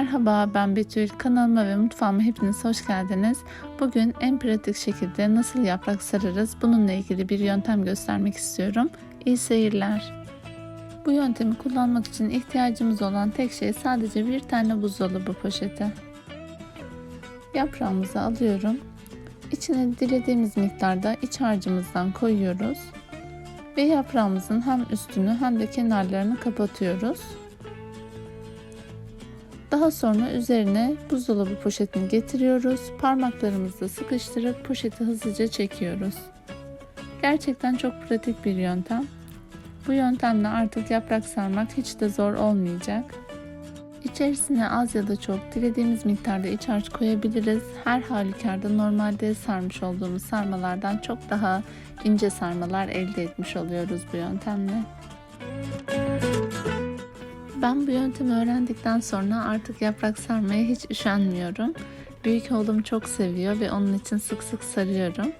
Merhaba ben Betül. Kanalıma ve mutfağıma hepiniz hoş geldiniz. Bugün en pratik şekilde nasıl yaprak sararız bununla ilgili bir yöntem göstermek istiyorum. İyi seyirler. Bu yöntemi kullanmak için ihtiyacımız olan tek şey sadece bir tane buzdolabı poşeti. Yaprağımızı alıyorum. İçine dilediğimiz miktarda iç harcımızdan koyuyoruz. Ve yaprağımızın hem üstünü hem de kenarlarını kapatıyoruz. Daha sonra üzerine buzdolabı poşetini getiriyoruz. Parmaklarımızla sıkıştırıp poşeti hızlıca çekiyoruz. Gerçekten çok pratik bir yöntem. Bu yöntemle artık yaprak sarmak hiç de zor olmayacak. İçerisine az ya da çok dilediğimiz miktarda iç harç koyabiliriz. Her halükarda normalde sarmış olduğumuz sarmalardan çok daha ince sarmalar elde etmiş oluyoruz bu yöntemle. Ben bu yöntemi öğrendikten sonra artık yaprak sarmaya hiç üşenmiyorum. Büyük oğlum çok seviyor ve onun için sık sık sarıyorum.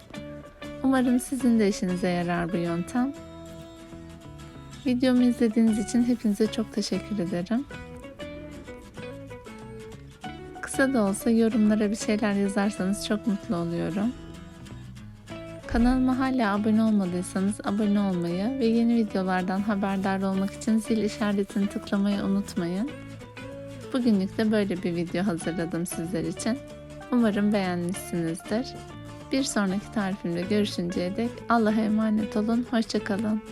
Umarım sizin de işinize yarar bu yöntem. Videomu izlediğiniz için hepinize çok teşekkür ederim. Kısa da olsa yorumlara bir şeyler yazarsanız çok mutlu oluyorum. Kanalıma hala abone olmadıysanız abone olmayı ve yeni videolardan haberdar olmak için zil işaretini tıklamayı unutmayın. Bugünlük de böyle bir video hazırladım sizler için. Umarım beğenmişsinizdir. Bir sonraki tarifimde görüşünceye dek Allah'a emanet olun. Hoşçakalın.